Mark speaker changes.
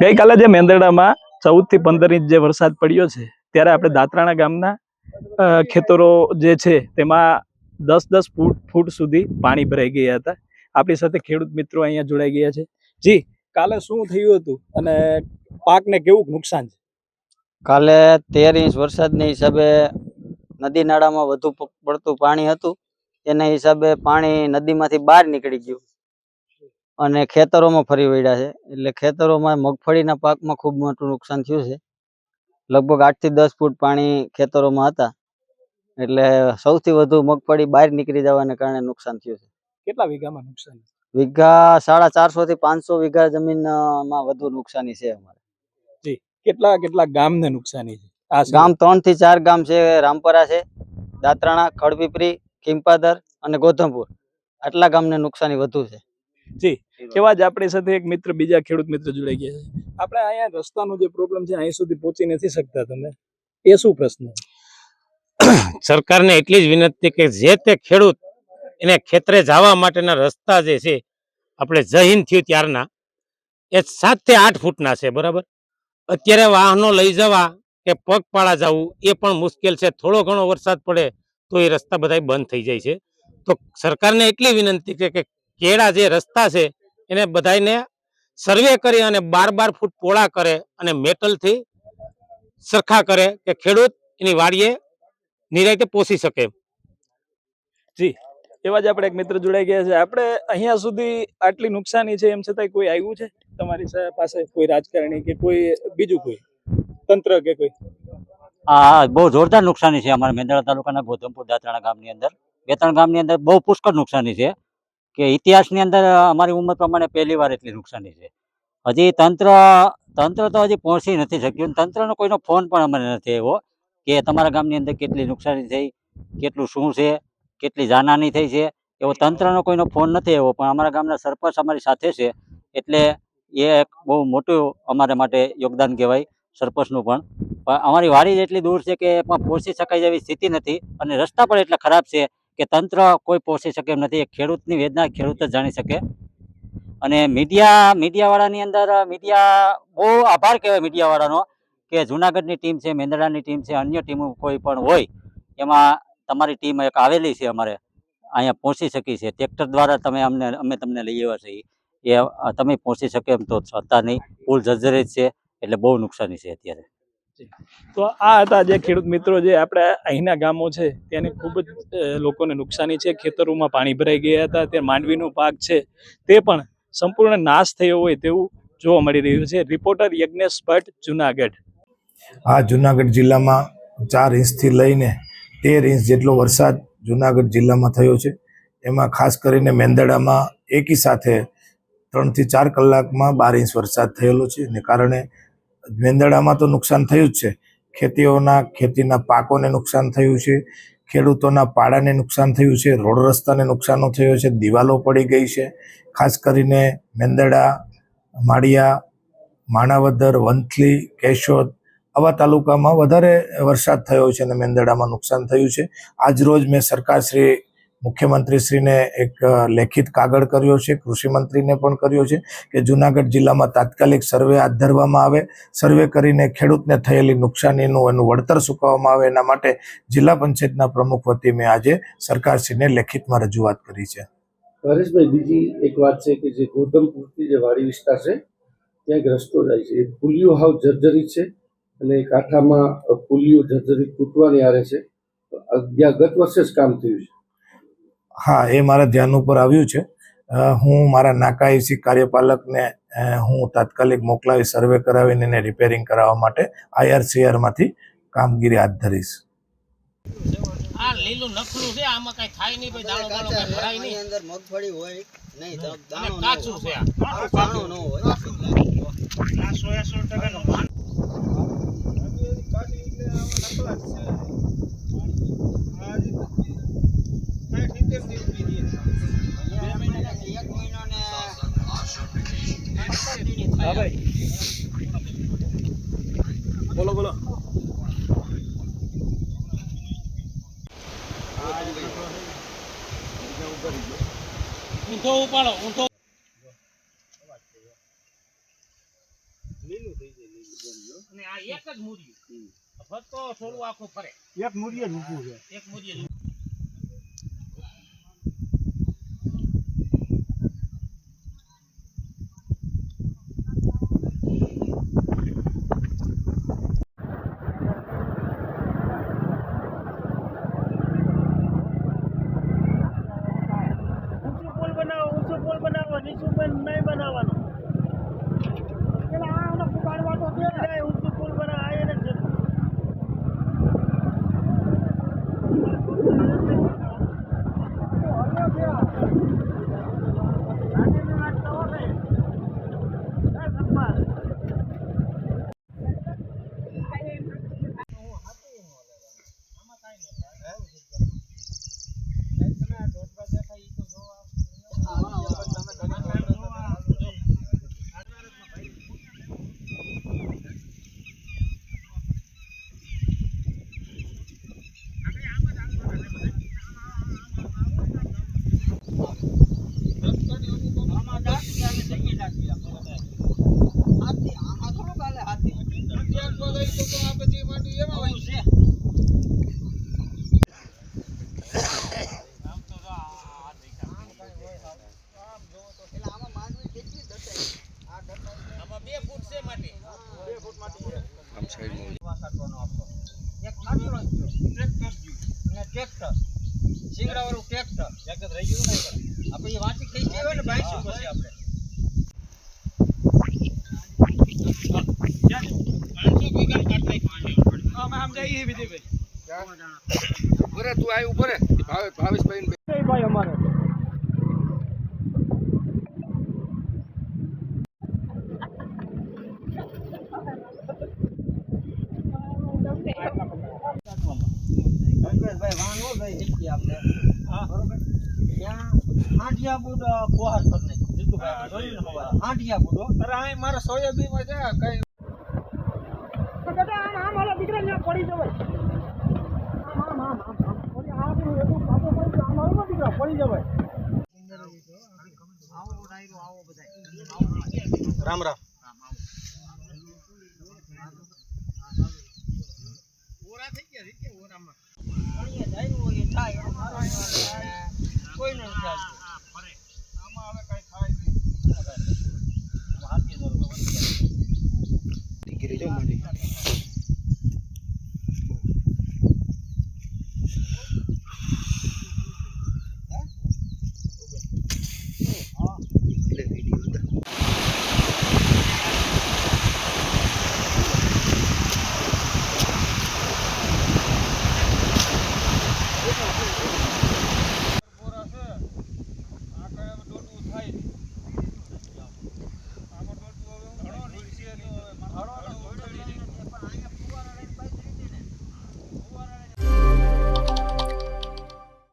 Speaker 1: ગઈકાલે જે મેંદરડામાં ચૌદથી પંદર ઇંચ જે વરસાદ પડ્યો છે, ત્યારે આપણે દાતરાણા ગામના ખેતરો જે છે, તેમાં દસ દસ ફૂટ ફૂટ સુધી પાણી ભરાઈ ગયા હતા. આપણી સાથે ખેડૂત મિત્રો અહીંયા જોડાઈ ગયા છે. જી, કાલે શું થયું હતું અને પાકને કેવું નુકસાન છે?
Speaker 2: કાલે તેર ઇંચ વરસાદની હિસાબે નદી નાળામાં વધુ પડતું પાણી હતું. એના હિસાબે પાણી નદીમાંથી બહાર નીકળી ગયું. અને ખેતરોમાં ફરી વળ્યા છે. એટલે ખેતરોમાં મગફળીના પાકમાં ખૂબ મોટું નુકસાન થયું છે. લગભગ આઠથી દસ ફૂટ પાણી ખેતરોમાં હતા. એટલે સૌથી વધુ મગફળી બહાર નીકળી જવાને કારણે નુકસાન થયું છે.
Speaker 1: કેટલા વીઘામાં નુકસાન?
Speaker 2: વીઘા સાડા ચારસો થી પાંચસો વીઘા જમીનમાં વધુ નુકસાની છે અમારે.
Speaker 1: કેટલા કેટલા ગામને નુકસાની છે? આ
Speaker 2: ગામ ત્રણથી ચાર ગામ છે રામપરા છે દાત્રાણા ખડપીપરી કિંપાદર અને ગોધમપુર. આટલા ગામને નુકસાની વધુ છે.
Speaker 1: જી. એવા જ આપણી સાથે એક મિત્ર બીજા ખેડૂત મિત્ર જોડાઈ ગયા છે. આપણે અહીંયા રસ્તાનો જે પ્રોબ્લેમ છે અહીં સુધી પહોંચી નથી શકતા તમે. એ શું પ્રશ્ન
Speaker 3: સરકારને એટલી જ વિનંતી કે જે તે ખેડૂત એને ખેતરે જવા માટેના રસ્તા જે છે આપણે જહીન થયું ત્યારના એ સાતથી આઠ ફૂટના છે બરાબર? અત્યારે વાહનો લઈ જવા કે પગપાળા જવું એ પણ મુશ્કેલ છે. થોડો ઘણો વરસાદ પડે તો એ રસ્તા બધા બંધ થઈ જાય છે. તો સરકારને એટલી વિનંતી કે કેળા જે રસ્તા છે એને બધાને સર્વે કરી અને બાર બાર ફૂટ પોળા કરે અને મેટલથી સરખા કરે કે ખેડૂત એની વાડીએ નિરાયતે પોષી શકે જી.
Speaker 1: એવા જ આપણે એક મિત્ર જોડાઈ ગયા છે. આપણે અહીંયા સુધી આટલી નુકસાની છે એમ છતાંય કોઈ આવ્યું છે? તમારી પાસે કોઈ રાજકારણી કે કોઈ બીજું કોઈ? તંત્ર કે કોઈ?
Speaker 4: હા બહુ જોરદાર નુકસાની છે અમારા મેંદરા તાલુકાના ગોધમપુર દાતરાણા ગામની અંદર. બે ત્રણ ગામની અંદર બહુ પુષ્કળ નુકસાની છે. કે ઇતિહાસની અંદર અમારી ઉંમર પ્રમાણે પહેલી વાર એટલી નુકસાની છે. હજી તંત્ર તંત્ર તો હજી પહોંચી નથી શક્યું તંત્રનો કોઈનો ફોન પણ અમને નથી આવ્યો કે તમારા ગામની અંદર કેટલી નુકસાની થઈ, કેટલું શું છે, કેટલી જાનહાની થઈ છે, એવો તંત્રનો કોઈનો ફોન નથી આવ્યો. પણ અમારા ગામના સરપંચ અમારી સાથે છે, એટલે એ એક બહુ મોટું અમારા માટે યોગદાન કહેવાય સરપંચનું પણ. પણ અમારી વાડી એટલી દૂર છે કે એમાં પહોંચી શકાય એવી સ્થિતિ નથી અને રસ્તા પણ એટલા ખરાબ છે કે તંત્ર કોઈ પહોંચી શકે એમ નથી. ખેડૂતની વેદના ખેડૂત જ જાણી શકે. અને મીડિયા, મીડિયાવાળાની અંદર, મીડિયા બહુ આભાર કહેવાય મીડિયાવાળાનો કે જુનાગઢની ટીમ છે, મેંદડાની ટીમ છે, અન્ય ટીમો કોઈ પણ હોય, એમાં તમારી ટીમ એક આવેલી છે અમારે, અહીંયા પહોંચી શકી છે. ટ્રેક્ટર દ્વારા તમે અમને, અમે તમને લઈ આવ્યા છીએ. એ, તમે પહોંચી શકે એમ તો નહીં. પુલ જર્જરિત છે, એટલે બહુ નુકસાની છે અત્યારે.
Speaker 1: તો આ હતા જે ખેડૂત મિત્રો જે આપણે અહીંના ગામો છે, ત્યાંની ખૂબ જ લોકોને નુકસાની છે. ખેતરોમાં પાણી ભરાઈ ગયા હતા તે માંડવીનો પાક છે. તે પણ સંપૂર્ણ નાશ થયો હોય તેવું જોવા મળી રહ્યું છે. રિપોર્ટર યજ્ઞેશ ભટ્ટ, જુનાગઢ.
Speaker 5: આ જુનાગઢ જિલ્લામાં ચાર ઇંચથી લઈને તેર ઇંચ જેટલો વરસાદ જુનાગઢ જિલ્લામાં થયો છે. એમાં ખાસ કરીને મેંદડામાં એકી સાથે ત્રણથી ચાર કલાકમાં બાર ઇંચ વરસાદ થયેલો છે. ને કારણે મેંદડામાં તો નુકસાન થયું જ છે. ખેતીઓના, ખેતીના પાકોને નુકસાન થયું છે. ખેડૂતોના પાડાને નુકસાન થયું છે. રોડ રસ્તાને નુકસાનો થયો છે. દિવાલો પડી ગઈ છે. ખાસ કરીને મેંદડા, માળિયા, માણાવદર, વંથલી, કેશોદ આવા તાલુકામાં વધારે વરસાદ થયો છે અને મેંદડામાં નુકસાન થયું છે. આજ રોજ મેં સરકારશ્રી મુખ્યમંત્રીશ્રીને એક લેખિત કાગળ કર્યો છે, કૃષિમંત્રીને પણ કર્યો છે કે જુનાગઢ જિલ્લામાં તાત્કાલિક સર્વે હાથ ધરવામાં આવે. સર્વે કરીને ખેડૂતને થયેલી નુકસાનીનું એનું વળતર ચૂકવવામાં આવે. એના માટે જિલ્લા પંચાયતના પ્રમુખ વતી મેં આજે સરકારશ્રીને લેખિતમાં રજૂઆત કરી છે.
Speaker 6: હરેશભાઈ, બીજી એક વાત છે કે જે ગૌતમપુરથી જે વાડી વિસ્તાર છે, ત્યાં એક રસ્તો જાય છે. એ પુલિયો હાવ જર્જરિત છે અને કાંઠામાં પુલિયો જર્જરિત તૂટવાની આરે છે. ગત વર્ષે જ કામ થયું છે.
Speaker 5: હા એ મારા ધ્યાન ઉપર આવ્યું છે. હું મારા નાકા એસી કાર્યપાલકને હું તાત્કાલિક મોકલાવી સર્વે કરાવીને એને રિપેરિંગ કરાવવા માટે આઈઆરસીઆરમાંથી કામગીરી હાથ ધરીશ.
Speaker 3: આ લીલું નખલું છે આમાં કઈ થાય નહીં ભાઈ દાણો બાણો કઈ ભરાય નહીં.
Speaker 2: અંદર મગફળી હોય નહીં
Speaker 3: અને કાચું છે આ.
Speaker 2: દાણો ન હોય.
Speaker 1: હા ભાઈ બોલો બોલો
Speaker 3: ઊંધો ઉપાડો. ઊંધો અને આ એક જ મૂર્યું ફક્ત થોડું આખું ફરે
Speaker 7: છે.
Speaker 3: એક મૂર્યું
Speaker 7: ઊંચું પુલ બનાવો ઊંચું પુલ પુલ નહીં બનાવવાનું. પેલા આ ઉપાડવા તો દે. નહીં ઊંચું પુલ બનાવો આ એને જ
Speaker 3: આમાં બે ફૂટ છે માટે
Speaker 8: એક નાનકડો ટ્રેક્ટર ગયું. અને ટ્રેક્ટર ટ્રેક્ટર
Speaker 3: રહી. ગયું ને
Speaker 8: આપણે એ વાંચી કઈ ગઈ હોય ને પછી આપણે
Speaker 9: ભાવે ભાવેશભાઈ
Speaker 7: ભાઈ અમારે
Speaker 8: ભાઈ વાંધો હિચકી આપણે બરોબર? ત્યાં આંઠિયા બુડ કોહાર પર નહીં. જીતુભાઈ જોયું ને ખબર આંઠિયા બુડો
Speaker 10: અરે આ મારા સોયાબીનમાં જા કઈ
Speaker 7: બેટા આમ આમ હાલો દીકરા ત્યાં પડી જવાય. આમ આમ આમ આમ આમ. પડી આ બધું પાછો પડી ગયો. આમ દીકરા પડી જવાય.
Speaker 8: રામ રામ.
Speaker 3: ઓરા થઈ ગયા કે ઓરામાં.
Speaker 8: કોઈને નથી આવતું